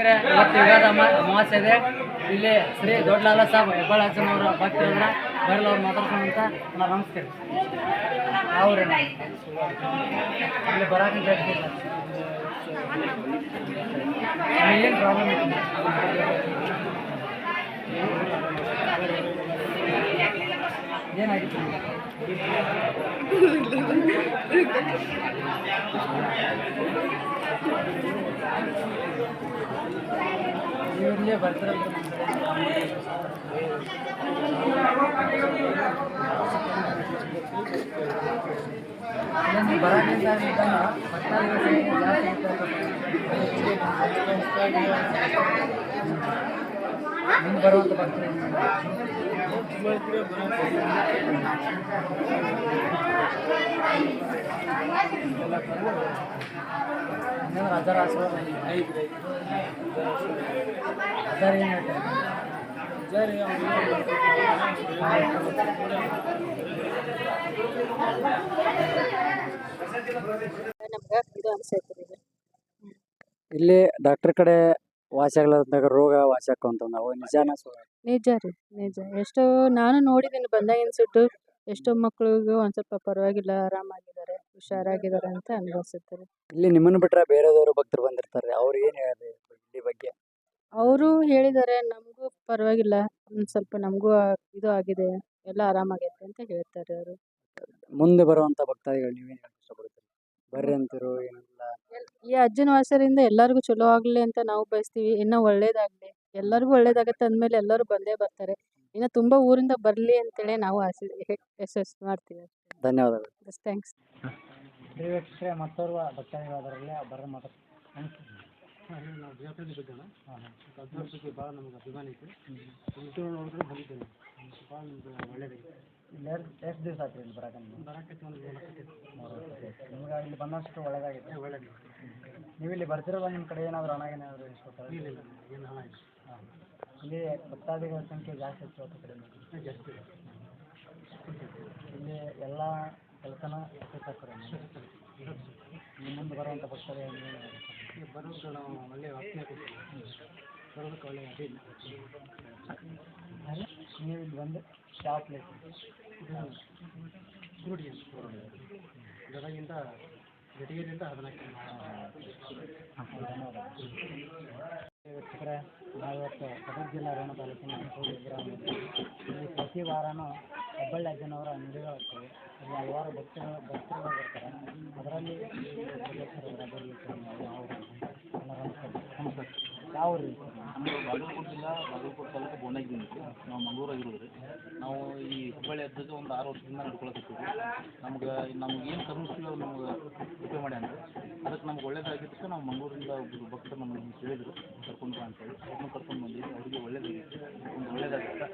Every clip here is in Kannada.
ವೀಕ್ಷಕರೇ, ಇವತ್ತು ಯುಗಾದ ಅಮಾವಾಸ್ಯ ಇದೆ. ಇಲ್ಲಿ ಶ್ರೀ ದೊಡ್ಡಲಾಲ ಹೆಬ್ಬಾಳ ಅಜ್ಜನವರ ಭಕ್ತರನ್ನ ಬರಲ್ಲ ಅವ್ರು ಮಾತಾಡ್ಸೋಣಂತ ನಾ ನಮಸ್ಕಾರ. ಅವ್ರೆ ಇಲ್ಲಿ ಬರಾಕ ಏನು ಪ್ರಾಬ್ಲಮ್ ಇದೆ ಏನಾಗಿತ್ತು ನೀವು ಇಲ್ಲೇ ಬರ್ತೀರಲ್ಲ ಏನು ಹೇಳ್ತಾರೆ ನಮ್ಗೆ ಅನ್ಸೈತೆ ಇಲ್ಲಿ ಡಾಕ್ಟರ್ ಕಡೆ ವಾಸಿಯಾಗ್ಲಾರ್ದಾಗ ರೋಗ ವಾಸಿ ಅಂತ ನಾವು. ನಿಜಾನ ಸುಳ್ಳು ನಿಜ ರೀ ನಿಜ. ಎಷ್ಟೋ ನಾನು ನೋಡಿದ್ದೀನಿ ಬಂದಾಗಿನ ಸುಟ್ಟು ಎಷ್ಟೋ ಮಕ್ಳಿಗೂ ಒಂದು ಸ್ವಲ್ಪ ಪರವಾಗಿಲ್ಲ ಆರಾಮಾಗಿದ್ದಾರೆ ಹುಷಾರಾಗಿದ್ದಾರೆ ಅಂತ ಅನುಭವಿಸುತ್ತೆ ರೀ. ಇಲ್ಲಿ ನಿಮ್ಮನ್ನು ಬಿಟ್ರೆ ಬೇರೆದವರು ಭಕ್ತರು ಬಂದಿರ್ತಾರೆ ಅವ್ರು ಏನು ಹೇಳಿ ಇಲ್ಲಿ ಬಗ್ಗೆ? ಅವರು ಹೇಳಿದ್ದಾರೆ ನಮಗೂ ಪರವಾಗಿಲ್ಲ ಒಂದು ಸ್ವಲ್ಪ ನಮಗೂ ಇದು ಆಗಿದೆ ಎಲ್ಲ ಆರಾಮಾಗೈತೆ ಅಂತ ಹೇಳ್ತಾರೆ ಅವರು. ಮುಂದೆ ಬರುವಂಥ ಭಕ್ತಾದಿಗಳು ನೀವೇನು ಹೇಳಕ್ ಇಷ್ಟಪಡ್ತೀರಿ? ಬರ್ರಿ ಅಂತಿರು ಏನಿಲ್ಲ. ಈ ಅಜ್ಜನ ವಾಸರಿಂದ ಎಲ್ಲರಿಗೂ ಚಲೋ ಆಗಲಿ ಅಂತ ನಾವು ಬಯಸ್ತೀವಿ. ಇನ್ನ ಒಳ್ಳೇದಾಗ್ಲಿ. ಎಲ್ಲರಿಗೂ ಒಳ್ಳೇದಾಗತ್ತೆ ಅಂದ್ಮೇಲೆ ಎಲ್ಲರೂ ಬಂದೇ ಬರ್ತಾರೆ. ಇನ್ನ ತುಂಬಾ ಊರಿಂದ ಬರಲಿ ಅಂತೇಳಿ ನಾವು ಆಸೆ ಯಶಸ್ಸು ಮಾಡ್ತೀವಿ ಧನ್ಯವಾದಗಳು ಥ್ಯಾಂಕ್ಸ್ ವೀಕ್ಷಕರೇ ಮತ್ತೋರ್ವ ಬರ ನಾವು ದೇವಸ್ಥಾನದ ಭಾಳ ನಮ್ಗೆ ಅಭಿಮಾನ ಐತಿ ಇಂಟು ನೋಡಿದ್ರೆ ಬಂದಿದ್ದೇನೆ ಭಾಳ ನಮ್ಗೆ ಒಳ್ಳೇದೈತಿ ಎಷ್ಟು ದಿವಸ ಆಯ್ತು ಇಲ್ಲಿ ಬರಕ ಒಂದು ನಿಮ್ಗೆ ಇಲ್ಲಿ ಬಂದಷ್ಟು ಒಳ್ಳೇದಾಗಿದೆ ಒಳ್ಳೆಯದು ನೀವು ಇಲ್ಲಿ ಬರ್ತಿರಲ್ಲ ನಿಮ್ಮ ಕಡೆ ಏನಾದರೂ ಹಣ ಏನಾದರೂ ಇಸ್ಕೊತಾರೆ ಇಲ್ಲ ಇಲ್ಲ ಏನು ಹಣ ಇಲ್ಲ. ಹಾಂ. ಇಲ್ಲಿ ಭಕ್ತಾದಿಗಳ ಸಂಖ್ಯೆ ಜಾಸ್ತಿ ಹೆಚ್ಚು ಅಥವಾ ಕಡಿಮೆ ಜಾಸ್ತಿ ಇಲ್ಲಿ ಎಲ್ಲ ಕೆಲಸನ ಇಲ್ಲಿ ಮುಂದೆ ಬರುವಂಥ ಭಕ್ತಾದಿಗಳು ಬರೋದಕ್ಕೆ ನಾವು ಒಳ್ಳೆಯ ವಾಸನೆ ಕೊಡ್ತೀವಿ ಬರೋದಕ್ಕೆ ಒಳ್ಳೆಯ ಹಾಗೆ ನೀವು ಇಲ್ಲಿ ಬಂದು ಯಾವ ಗದಗಿಂದ ಜಟಗಿರಿಯಿಂದ ಹದಿನಾಲ್ಕು ವೀಕ್ಷಕರೇ ನಾವಿವತ್ತು ಗದಗ ಜಿಲ್ಲಾ ರೇಣ ತಾಲೂಕಿನ ಅನಸೂರು ಗ್ರಾಮದಲ್ಲಿ ಹುಬ್ಬಳ್ಳಿ ಅಜ್ಜನವರ ಅಂಗಡಿಗಳಿರ್ತವೆ ಇಲ್ಲಿ ಹಲವಾರು ಭಕ್ತರು ಭಕ್ತರು ಬರ್ತಾರೆ. ಅದರಲ್ಲಿ ಯಾವ ಸರ್ ನಮ್ಮದು ಬಾಗಲಕೋಟೆ ಜಿಲ್ಲಾ, ಬಾಗಲಕೋಟೆ ತಾಲೂಕು ಬೋಂಡಾಗಿ ನಾವು ಮಂಗಳೂರಾಗಿರೋದು ರೀ ನಾವು ಈ ಹುಬ್ಬಳ್ಳಿ ಹಬ್ಬಕ್ಕೆ ಒಂದು ಆರು ವರ್ಷದಿಂದ ನಡ್ಕೊಳಕತ್ತೀವಿ ನಮ್ಗೆ ನಮ್ಗೆ ಏನು ಕರ್ಮಿಸ್ತೀವಿ ನಮ್ಗೆ ಉಪಯೋಗ ಮಾಡಿ ಅಂದ್ರೆ ಅದಕ್ಕೆ ನಮ್ಗೆ ಒಳ್ಳೇದಾಗಿದ್ದಕ್ಕೆ ನಾವು ಮಂಗಳೂರಿಂದ ಒಬ್ಬರು ಭಕ್ತರು ನಮ್ಮನ್ನು ಕೇಳಿದರು ಕರ್ಕೊಂಡು ಬಾ ಅಂತೇಳಿ ಅವ್ರನ್ನ ಕರ್ಕೊಂಡು ಬಂದಿವಿ. ಅವರಿಗೆ ಒಳ್ಳೇದಾಗಿತ್ತು. ಒಂದು ಒಳ್ಳೇದಾಗುತ್ತೆ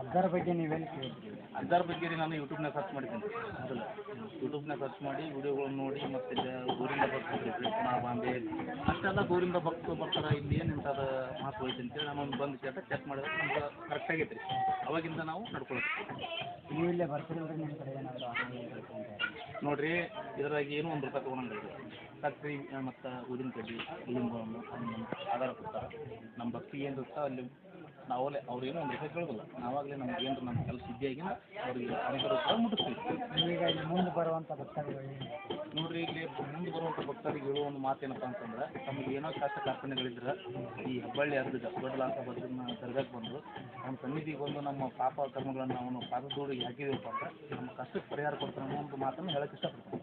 ಅದರ ಬಗ್ಗೆ ನೀವೇನು ಕೇಳ್ತೀವಿ ಅದರ ಬಗ್ಗೆ ರೀ ನಾನು ಯೂಟ್ಯೂಬ್ನಾಗ ಸರ್ಚ್ ಮಾಡಿದ್ದೀನಿ. ಮೊದಲು ಯೂಟ್ಯೂಬ್ನಾಗ ಸರ್ಚ್ ಮಾಡಿ ವಿಡಿಯೋಗಳನ್ನ ನೋಡಿ ಮತ್ತು ಊರಿಂದ ಬರ್ತಿದ್ರಿ ಪುನಃ ಬಾಂಬೆ ಅಷ್ಟೆಲ್ಲ ಊರಿಂದ ಭಕ್ತರು ಬರ್ತಾರೆ ಇಲ್ಲಿ ಏನು ಇಂಥದ್ದು ಮಹತ್ವ ಐತೆ ಅಂತೇಳಿ ನಾನು ಒಂದು ಬಂದು ಕೇಳ್ತಾ ಚೆಕ್ ಮಾಡಿದ್ರೆ ನಮ್ಗೆ ಕರೆಕ್ಟ್ ಆಗೈತೆ ರೀ. ಅವಾಗಿಂದ ನಾವು ನಡ್ಕೊಳ್ತೀವಿ ನೀವು ಇಲ್ಲೇ ಬರ್ತಿರಲ್ರಿ ನಿಮ್ಮ ಕಡೆ ಏನಾದರೂ ನೋಡಿರಿ ಇದ್ರಾಗ ಏನು ಒಂದು ರೂಪಾಯಿ ತೊಗೊಳಂಗಿಲ್ಲ. ಸಕ್ರೆ ಮತ್ತು ಊದಿನ ಕಡ್ಡಿ ಲಿಂಬು ಹಣ್ಣು ಆಧಾರ ಕೊಡ್ತಾರೆ. ನಮ್ಮ ಭಕ್ತಿ ಏನು ಇರುತ್ತೆ ಅಲ್ಲಿ ನಾವಲ್ಲೇ ಅವ್ರೇನು ಒಂದು ರೂಪಾಯಿ ಕೇಳೋದಿಲ್ಲ ನಾವಾಗಲೇ ನಮ್ಗೆ ಏನು ನಮ್ಮ ಕೆಲಸ ಸಿದ್ಧಿಯಾಗಿ ಅವ್ರಿಗೆ ಕೂಡ ಮುಟ್ಟಿಸ್ತೀವಿ ನೀವೀಗ ಇಲ್ಲಿ ಮುಂದೆ ಬರುವಂಥ ಭಕ್ತಾದಿಗಳು ನೋಡಿರಿ ಇಲ್ಲಿ ಮುಂದೆ ಬರುವಂಥ ಭಕ್ತರಿಗೆ ಹೇಳುವ ಒಂದು ಮಾತೇನಪ್ಪ ಅಂತಂದ್ರೆ ತಮಗೆ ಏನೋ ಕಷ್ಟ ಕಾರ್ಪಣ್ಯಗಳಿದ್ರೆ ಈ ಹೆಬ್ಬಳ್ಳಿ ಅರ್ಧ ದೊಡ್ಡಲಾಸ ಬದ್ರನ್ನ ದರ್ಗಾಕ್ಕೆ ಬಂದು ನಮ್ಮ ಸನ್ನಿಧಿಗೆ ಬಂದು ನಮ್ಮ ಪಾಪ ಕರ್ಮಗಳನ್ನು ಅವನು ಪಾದದೋಡಿಗೆ ಹಾಕಿದೀವಪ್ಪ ಅಂದ್ರೆ ನಮ್ಮ ಕಷ್ಟಕ್ಕೆ ಪರಿಹಾರ ಕೊಡ್ತಾರೆ ಅನ್ನೋ ಒಂದು ಮಾತನ್ನು ಹೇಳಕ್ಕೆ ಇಷ್ಟಪಡ್ತೀನಿ.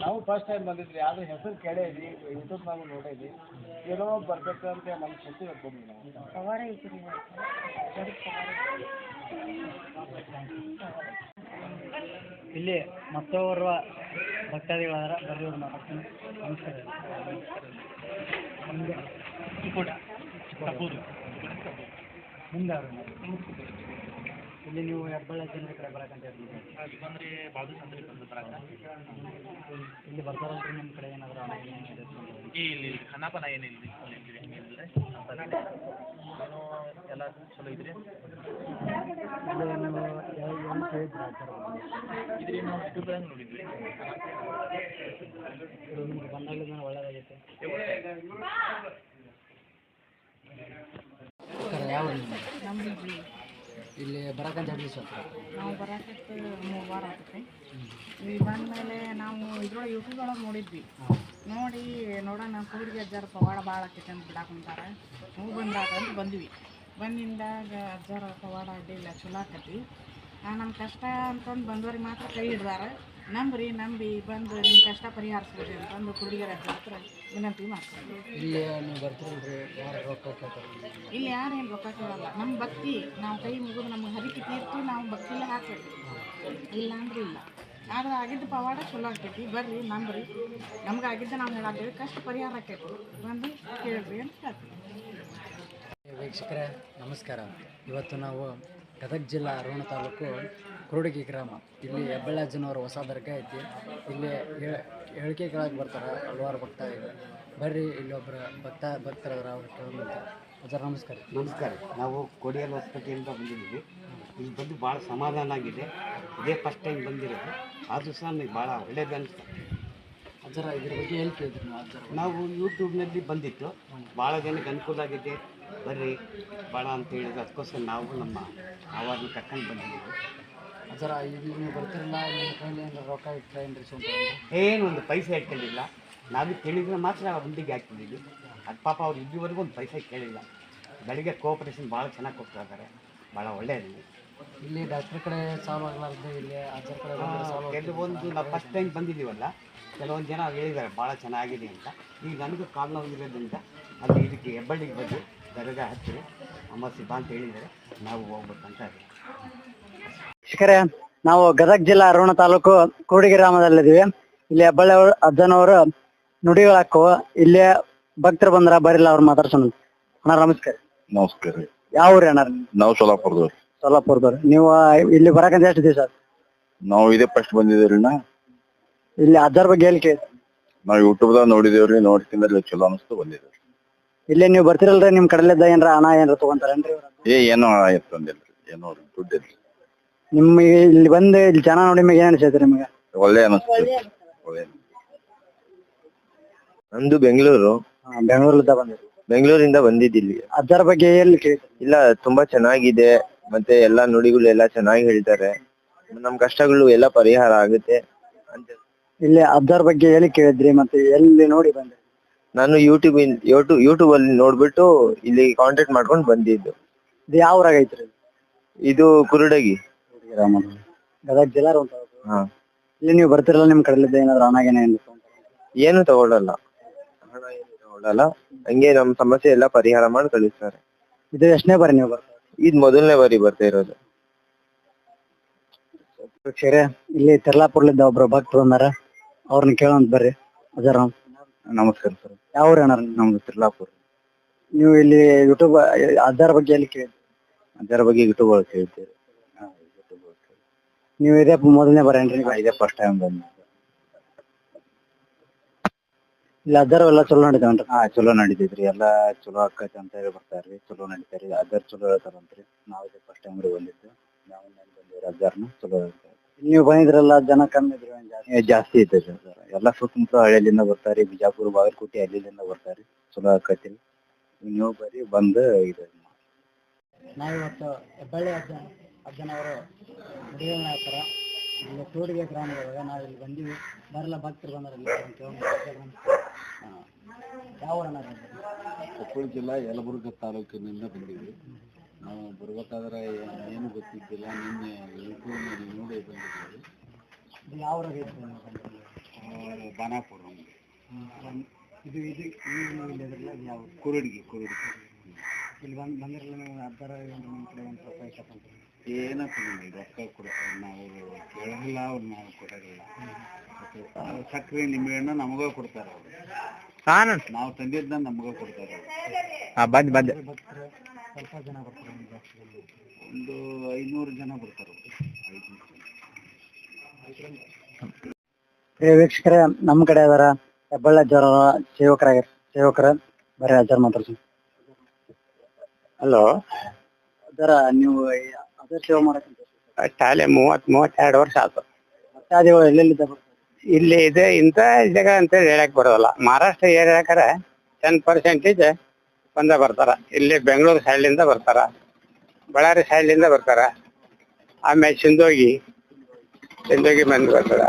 ನಾವು ಫಸ್ಟ್ ಟೈಮ್ ಬಂದಿದ್ರಿ ಆದ್ರೆ ಹೆಸರು ಕೇಳೇವಿ ಯೂಟ್ಯೂಬ್ನಾಗ ನೋಡೇವಿ ಏನೋ ಬರ್ಬೇಕು ಅಂತ ನಮ್ಮ ಶಕ್ತಿ ಹೇಳ್ಕೊಂಡ್ವಿ ನಾವು. ಇಲ್ಲಿ ಮತ್ತೋರ್ವ ಭಕ್ತಾದಿಗಳಾದ್ರೆ ಬರ್ರಿ ಅವ್ರು ಮಾತಾಡ್ತೀನಿ ನಮಸ್ಕಾರ. ಮುಂದೆ ಅವ್ರು. ಇಲ್ಲಿ ನೀವು ಹೆಬ್ಬಳ್ಳಿ ಜನರ ಕಡೆ ಬರಕಂತ ಹೇಳಿ ಬಂದರೆ ಬಾಜು ಸಂದ್ರಿ ಬಂದು ಬರಾಕ ಇಲ್ಲಿ ಬರ್ತಾರಲ್ರಿ ನಿಮ್ಮ ಕಡೆ ಏನಾದರೂ ಹಣ ಇಲ್ಲಿ ಖಾನಾಪನ ಏನಿಲ್ಲ ರೀ ಏನಿಲ್ಲ ನಾನು ಎಲ್ಲ ಚಲೋ ಇದ್ರಿ? ಥರ ಇದ್ರಿ ನಾವು ಯೂಟ್ಯೂಬ್ದಾಗ ನೋಡಿದ್ವಿ ಇದು ನಿಮ್ಗೆ ಬಂದಾಗಲಿಂದ ಒಳ್ಳೇದಾಗೈತೆ. ಯಾವ ಇಲ್ಲಿ ಬರಕಂತ ಹೇಳಿ ಸ್ವಲ್ಪ ನಾವು ಬರಕತ್ತು ಮೂರು ವಾರ ಆಗುತ್ತೆ ಇಲ್ಲಿ ಬಂದಮೇಲೆ ನಾವು ಇದ್ರೊಳಗೆ ಯೂಟ್ಯೂಬ್ ಒಳಗೆ ನೋಡಿದ್ವಿ. ನೋಡಿ ನೋಡೋಣ ಕೂಡಿಗೆ ಅಜ್ಜಾರ ಪವಾಡ ಭಾಳ ಆಕೈತೆ ಅಂತ ಬಿಡಾಕ ಕುಂತಾರ ಹೂ ಬಂದಾಗ ಅಂತ ಬಂದ್ವಿ. ಬಂದಿಂದಾಗ ಅಜ್ಜಾರ ಪವಾಡ ಅಡ್ಡಿಲ್ಲ ಚಲೋ ಆಕತಿ. ನಮ್ಮ ಕಷ್ಟ ಅಂತಂದು ಬಂದವ್ರಿಗೆ ಮಾತ್ರ ಕೈ ಹಿಡ್ದಾರ. ನಂಬ್ರಿ ನಂಬಿ ಬಂದು ನಿಮ್ಮ ಕಷ್ಟ ಪರಿಹರಿಸ್ಬೋದು ಅಂತಂದು ಕುಡಿಗೆರ ಅಜ್ಜ ಹತ್ರ ವಿನಂತಿ ಮಾಡ್ತೀವಿ ಇಲ್ಲಿ ನೀವು ಯಾರು ರೊಕ್ಕ ಇಲ್ಲಿ ಯಾರೇನು ರೊಕ್ಕ ಕೇಳಲ್ಲ. ನಮ್ಮ ಭಕ್ತಿ ನಾವು ಕೈ ಮುಗಿದು ನಮ್ಗೆ ಹರಿಕೆ ತೀರ್ತು ನಾವು ಭಕ್ತಿಲೇ ಹಾಕ್ಬೇಕು. ಇಲ್ಲ ಅಂದ್ರೆ ಇಲ್ಲ. ಆದ್ರೆ ಆಗಿದ್ದ ಪವಾಡ ಚಲೋ ಆಗ್ತೈತಿ. ಬರ್ರಿ ನಂಬ್ರಿ. ನಮ್ಗೆ ಆಗಿದ್ದ ನಾವು ಹೇಳಾತೀವಿ ಕಷ್ಟ ಪರಿಹಾರ ಆಕೈತಿ ಬಂದು ಕೇಳ್ರಿ ಅಂತ ಹೇಳ್ತೀವಿ ವೀಕ್ಷಕರೇ ನಮಸ್ಕಾರ. ಇವತ್ತು ನಾವು ಗದಗ ಜಿಲ್ಲಾ ಅರೋಣ ತಾಲೂಕು ಕುರುಡಗಿ ಗ್ರಾಮ. ಇಲ್ಲಿ ಹೆಬ್ಬಳ್ಳಾಜನವ್ರ ಹೊಸ ದರ್ಗಾ ಐತಿ. ಇಲ್ಲಿ ಹೇಳ್- ಹೇಳಿಕೆ ಕೇಳಕ್ಕೆ ಬರ್ತಾರೆ ಹಲವಾರು ಭಕ್ತ ಇದೆ ಬರ್ರಿ ಇಲ್ಲೊಬ್ಬರ ಭಕ್ತ ಭಕ್ತರದ್ರ ಅವ್ರು ಕೇಳೋದಂತ ನಮಸ್ಕಾರ. ನಮಸ್ಕಾರ. ನಾವು ಕೊಡಿಯಲು ಹೊಸಪೇಟೆಯಿಂದ ಬಂದಿದ್ದೀವಿ. ಇಲ್ಲಿ ಬಂದು ಭಾಳ ಸಮಾಧಾನ ಆಗಿದೆ. ಇದೇ ಫಸ್ಟ್ ಟೈಮ್ ಬಂದಿರೋದು. ಆದರೂ ಸಹ ನನಗೆ ಭಾಳ ಒಳ್ಳೇದು ಅನಿಸ್ತಾ. ಅದರ ಇದ್ರ ಬಗ್ಗೆ ಹೇಳ್ತಿದ್ರು ನಾವು ಯೂಟ್ಯೂಬ್ನಲ್ಲಿ ಬಂದಿತ್ತು. ಭಾಳ ಜನಕ್ಕೆ ಅನುಕೂಲ ಆಗಿದೆ. ಬರ್ರಿ ಭಾಳ ಅಂತ ಹೇಳಿದ್ರು ಅದಕ್ಕೋಸ್ಕರ ನಾವು ನಮ್ಮ ಆವಾಗ ಕರ್ಕೊಂಡು ಬಂದಿದ್ದೀವಿ. ಇಲ್ಲಿ ನೀವು ಬರ್ತಿರಲ್ಲ ನಿಮ್ಮ ಕೈಲಿ ಏನಾರ ರೊಕ್ಕ ಇಟ್ಕೊಂಡ್ರಿ ಸ್ವಂತ ಏನು ಒಂದು ಪೈಸೆ ಇಟ್ಕೊಂಡಿಲ್ಲ ನಾವು ಕೇಳಿದ್ರೆ ಮಾತ್ರ ಹುಂಡಿಗೆ ಹಾಕಿದ್ದೀವಿ ಅದು ಪಾಪ ಅವ್ರು ಇಲ್ಲಿವರೆಗೂ ಒಂದು ಪೈಸೆ ಕೇಳಿಲ್ಲ. ಬೆಳಿಗ್ಗೆ ಕೋಆಪ್ರೇಷನ್ ಭಾಳ ಚೆನ್ನಾಗಿ ಕೊಡ್ತಾ ಇದ್ದಾರೆ ಭಾಳ ಒಳ್ಳೆಯದು ಇಲ್ಲಿ ಡಾಕ್ಟ್ರ್ ಕಡೆ ಸಾಲ್ವ್ ಆಗಲಾರ್ದು ಇಲ್ಲಿ ಅಜ್ಜರ ಕಡೆ ಬಂದ್ರೆ ಕೆಲವೊಂದು ನಾವು ಫಸ್ಟ್ ಟೈಮ್ ಬಂದಿದ್ದೀವಲ್ಲ ಕೆಲವೊಂದು ಜನ ಹೇಳಿದ್ದಾರೆ ಭಾಳ ಚೆನ್ನಾಗಿದೆ ಅಂತ. ಈಗ ನನಗೂ ಕಾಲು ನೋವು ಇರೋದ್ರಿಂದ ಅಲ್ಲಿ ಇದಕ್ಕೆ ಹೆಬ್ಬಳ್ಳಿಗೆ ಬಂದು ದರ್ಗಾ ಹತ್ತಿರ ಅಮ್ಮ ಸಿಬ್ಬ ಅಂತ ಹೇಳಿದ್ದಾರೆ. ನಾವು ಹೋಗ್ಬೇಕಂತ ಇದೆ ಶಿಖರೆ ನಾವು ಗದಗ ಜಿಲ್ಲಾ ಅರೋಣ ತಾಲೂಕು ಕೂಡಿಗೆ ಗ್ರಾಮದಲ್ಲಿದ್ದೀವಿ. ಇಲ್ಲಿ ಹೆಬ್ಬಳ್ಳಿ ಅವರು ಅಜ್ಜನವರು ನುಡಿಗಳಾಕು ಇಲ್ಲಿ ಭಕ್ತರು ಬಂದ್ರ ಬರಿಲ್ಲ ಅವ್ರು ಮಾತಾಡ್ಸೋಣ. ಅಣ್ಣ ನಮಸ್ಕಾರ. ನಮಸ್ಕಾರ ರೀ. ಯಾವ ಊರಿ ಅಣ್ಣ? ನಾವು ಸೋಲಾಪುರದವ್ರು. ಸೋಲಾಪುರದವ್ರು. ನೀವು ಇಲ್ಲಿ ಬರಕಂತ ಎಷ್ಟು ದಿವಸ? ನಾವು ಇದೇ ಫಸ್ಟ್ ನಾ ಇಲ್ಲಿ ಅಜ್ಜರ ಬಗ್ಗೆ ಹೇಳಿಕೆ ನಾವು ಯೂಟ್ಯೂಬ್ದಾಗ ನೋಡಿದೇವ್ರಿ ನೋಡ್ತಿಂದ್ರೆ ಚಲೋ ಅನಿಸ್ತು ಬಂದಿದ್ದೀವಿ ಇಲ್ಲಿ ನೀವು ಬರ್ತಿರಲ್ರಿ ನಿಮ್ ಕಡಲಿದ್ದ ಏನ್ರ ಹಣ ಏನ್ರ ತಗೊಂತಾರೇನ್ರಿ? ಏ ಏನೋ ಆಯ್ತು ಏನೋ ದುಡ್ಡು ಇಲ್ರಿ ನಿಮ್ಗೆ ಇಲ್ಲಿ ಬಂದು ಇಲ್ಲಿ ಜನ ನೋಡಿ ನಿಮಗೆ ಏನ್ ಅನ್ಸೈತ್ರಿ ನಿಮಗೆ? ಒಳ್ಳೆ ಅನಿಸ್ತು ಒಳ್ಳೆ ನಂದು ಬೆಂಗಳೂರು. ಬೆಂಗಳೂರಿಂದ ಬಂದಿರಿ ಬೆಂಗಳೂರಿಂದ ಬಂದಿದ್ದಿಲ್ಲಿ ಅದರ ಬಗ್ಗೆ ಎಲ್ಲಿ ಕೇಳಿ ಇಲ್ಲ ತುಂಬಾ ಚೆನ್ನಾಗಿದೆ. ಮತ್ತೆ ಎಲ್ಲಾ ನುಡಿಗಳು ಎಲ್ಲ ಚೆನ್ನಾಗಿ ಹೇಳ್ತಾರೆ. ನಮ್ ಕಷ್ಟಗಳು ಎಲ್ಲ ಪರಿಹಾರ ಆಗುತ್ತೆ ಅಂತ. ಇಲ್ಲಿ ಅದರ ಬಗ್ಗೆ ಎಲ್ಲಿ ಕೇಳಿದ್ರಿ ಮತ್ತೆ ಎಲ್ಲಿ ನೋಡಿ ಬಂದ್ರಿ? ನಾನು ಯೂಟ್ಯೂಬ್ ಯೂಟ್ಯೂಬ್ ಯೂಟ್ಯೂಬ್ ಅಲ್ಲಿ ನೋಡ್ಬಿಟ್ಟು ಇಲ್ಲಿ ಕಾಂಟ್ಯಾಕ್ಟ್ ಮಾಡ್ಕೊಂಡು ಬಂದಿದ್ದು. ಇದು ಯಾವ ಊರಾಗ ಐತ್ರಿ? ಇದು ಕುರುಡಗಿ. ಗದಗ ಜಿಲ್ಲಾ ಅಂತ ಹಾ. ಇಲ್ಲಿ ನೀವು ಬರ್ತಿರಲ್ಲ ನಿಮ್ ಕಡಲಿದ್ದ ಏನಾದ್ರು ಹಣ ಏನ ತಗೊಳ್ಳಲ್ಲ. ಹಣ ಏನು ತಗೊಳ್ಳಲ್ಲ. ಹಂಗೆ ನಮ್ ಸಮಸ್ಯೆ ಎಲ್ಲ ಪರಿಹಾರ ಮಾಡಿ ಕಳಿಸ್ತಾರೆ. ಇದು ಎಷ್ಟನೇ ಬಾರಿ ನೀವು ಬರ್ತೀರಾ ಇದ್ ಮೊದಲನೇ ಬಾರಿ ಬರ್ತಾ ಇರೋದು. ವೀಕ್ಷಕರೇ ಇಲ್ಲಿ ತೆರ್ಲಾಪುರ್ಲಿದ್ದ ಒಬ್ರು ಭಕ್ತರು ಬಂದಾರ. ಅವ್ರನ್ನ ಕೇಳೋಂತ ಬರ್ರಿ. ಅಜರ ನಮಸ್ಕಾರ ಸರ್. ಯಾವ ಊರು ಅಣ್ಣ ನಮ್ದು ತಿರ್ಲಾಪುರ್. ನೀವು ಇಲ್ಲಿ ಯೂಟ್ಯೂಬ್ ಅದರ ಬಗ್ಗೆ ಎಲ್ಲಿ ಕೇಳಿ ಅದರ ಬಗ್ಗೆ ಯೂಟ್ಯೂಬ್ ಒಳಗೆ ಕೇಳ್ತೀವಿ. ನೀವು ಇದೇ ಮೊದಲನೇ ಬರೇನ್ರಿ ನೀವು? ಇದೇ ಫಸ್ಟ್ ಟೈಮ್ ಬಂದ ಇಲ್ಲ ಅದರ ಎಲ್ಲ ಚಲೋ ನಡೀತಾವ್ರಿ ಹಾ ಚಲೋ ನಡೀತೈತ್ರಿ. ಎಲ್ಲ ಚಲೋ ಆಕೈತಿ ಅಂತ ಹೇಳಿ ಬರ್ತಾರ್ರಿ. ಚಲೋ ನಡೀತಾರಿ ಅದರ್ ಚಲೋ ಹೇಳ್ತಾರಂತ್ರಿ. ನಾವು ಇದೇ ಫಸ್ಟ್ ಟೈಮ್ ಬಂದಿದ್ದು. ನಾವು ಬಂದಿವ್ರಿ ಅಜ್ಜಾರ್ನ ಚಲೋ ಹೇಳ್ತಾರೆ. ನೀವು ಬಂದಿದ್ರಲ್ಲ ಜನ ಕಮ್ಮಿ ಇದ್ರಿ ಜಾಸ್ತಿ? ಏ, ಜಾಸ್ತಿ ಐತೆ ಸರ್. ಎಲ್ಲ ಸುತ್ತಮುತ್ತ ಹಳ್ಳಿಯಿಂದ ಬರ್ತಾರೆ ಬಿಜಾಪುರ ಬಾಗಲಕೋಟೆ ಹಳ್ಳಿಯಿಂದ ಬರ್ತಾರೆ ಚಲೋ ಆಕೈತಿ. ನೀವು ಬರ್ರಿ ಬಂದು ಇದು ನಾವಿವತ್ತು ಹೆಬ್ಬಳ್ಳಿ ಅಜ್ಜ ಅಜ್ಜನವರು ನುಡಿಗಳನ್ನ ಹೇಳ್ತಾರ ಇಲ್ಲಿ ತೋಡಿಗೆ ಗ್ರಾಮದೊಳಗೆ ನಾವು ಇಲ್ಲಿ ಬಂದೀವಿ ಬರಲ್ಲ ಭಕ್ತರು ಬಂದಾರ ಇಲ್ಲಿ ಅಂತ ಕೇಳೋಣ. ಆ, ಯಾವ? ಕೊಪ್ಪಳ ಜಿಲ್ಲಾ ಯಲಬುರ್ಗ ತಾಲೂಕಿನಿಂದ ಬಂದಿದ್ವಿ ನಾವು ಬರ್ಬೇಕಾದ್ರೆ ಏನು ಗೊತ್ತಿದ್ದಿಲ್ಲ ನಿನ್ನೆ ಯೂಟ್ಯೂಬ್ ನೋಡಿ ಬಂದಿದ್ದೀವಿ ಇದು ಯಾವ ಬಾನಾಪುರ ಇದು ಇದು ಈ ನೀವು ಇಲ್ಲಿ ಯಾವ? ಕುರುಡಿಗೆ ಕುರುಡಿಗೆ ಇಲ್ಲಿ ಬಂದು ಬಂದಿರಲ್ಲ ನೀವು ಅದರ ನಿಮ್ಮ ಕಡೆ ಒಂದು ಸ್ವಲ್ಪ ತಗೊಂಡ್ರಿ ಏನಪ್ಪ ನಮಗೆ ರೊಕ್ಕ ಕೊಡ ನಾವು ಕೇಳಲ್ಲ ಅವ್ರು ನಾವು ಕೊಡಂಗಿಲ್ಲ ಮತ್ತೆ ಸಕ್ಕರೆ ನಿಂಬೆಹಣ್ಣು ನಮಗ ಕೊಡ್ತಾರ ಅವ್ರು. ನಾವು ತಂದಿದ್ದ ನಮಗ ಕೊಡ್ತಾರ ಆ ಬಂದ್ ಬಂದ್. ಸ್ವಲ್ಪ ಜನ ಬರ್ತಾರೆ ಐನೂರು ಜನ ಪ್ರಿಯ ವೀಕ್ಷಕರೇ ನಮ್ಮ ಕಡೆ ಅದರ ಹೆಬ್ಬಳ್ಳ ಜ್ವರ ಸೇವಕರಾಗ್ಯಾರ ಸೇವಕರ ಬರೀ ಅಜ್ಜರ್ ಮಾತಾಡ್ತೀನಿ ಹಲೋ ಅದರ ನೀವು ಸೇವೆ ಶಾಲೆ ಮೂವತ್ ಮೂವತ್ತೆರಡು ವರ್ಷ ಆಯ್ತು ಎಲ್ಲೆಲ್ಲಿದ್ದ ಬರ್ತಾರೆ ಇಲ್ಲಿ ಇದೆ ಇಂತ ಜಾಗ ಅಂತ ಹೇಳಕ್ ಬರೋಲ್ಲ ಮಹಾರಾಷ್ಟ್ರ ಏರಿಯಾಕರ ಟೆನ್ ಪರ್ಸೆಂಟೇಜ್ ಬಂದ ಬರ್ತಾರ. ಇಲ್ಲಿ ಬೆಂಗಳೂರು ಸೈಡ್ಲಿಂದ ಬರ್ತಾರ. ಬಳ್ಳಾರಿ ಸೈಡ್ಲಿಂದ ಬರ್ತಾರ. ಆಮೇಲೆ ಸಿಂಧೋಗಿ ಸಿಂಧೋಗಿ ಬಂದು ಬರ್ತಾರ.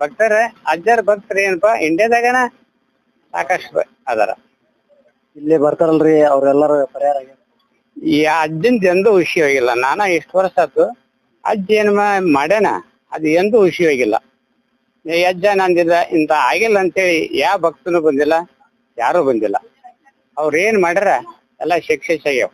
ಭಕ್ತರ ಅಜ್ಜರ್ ಭಕ್ತರು ಏನಪ್ಪ ಇಂಡಿಯಾದಾಗನ ಸಾಕಷ್ಟು ಅದಾರ. ಇಲ್ಲಿ ಬರ್ತಾರಲ್ರಿ ಅವ್ರೆಲ್ಲರೂ ಪರಿಹಾರ ಈ ಅಜ್ಜಿಂದ ಎಂದೂ ಹುಷಿ ಹೋಗಿಲ್ಲ ನಾನ ಇಷ್ಟು ವರ್ಷ ಆತು ಅಜ್ಜ ಏನು ಮಾಡ್ಯಾನ ಅದು ಎಂದೂ ಹುಷಿ ಹೋಗಿಲ್ಲ ಈ ಅಜ್ಜ ನಂದಿದ ಇಂತ ಆಗಿಲ್ಲ ಅಂತೇಳಿ ಯಾವ ಭಕ್ತನು ಬಂದಿಲ್ಲ, ಯಾರು ಬಂದಿಲ್ಲ. ಅವ್ರು ಏನು ಮಾಡ್ಯಾರ? ಎಲ್ಲ ಸಕ್ಸಸ್ ಆಗ್ಯಾವ.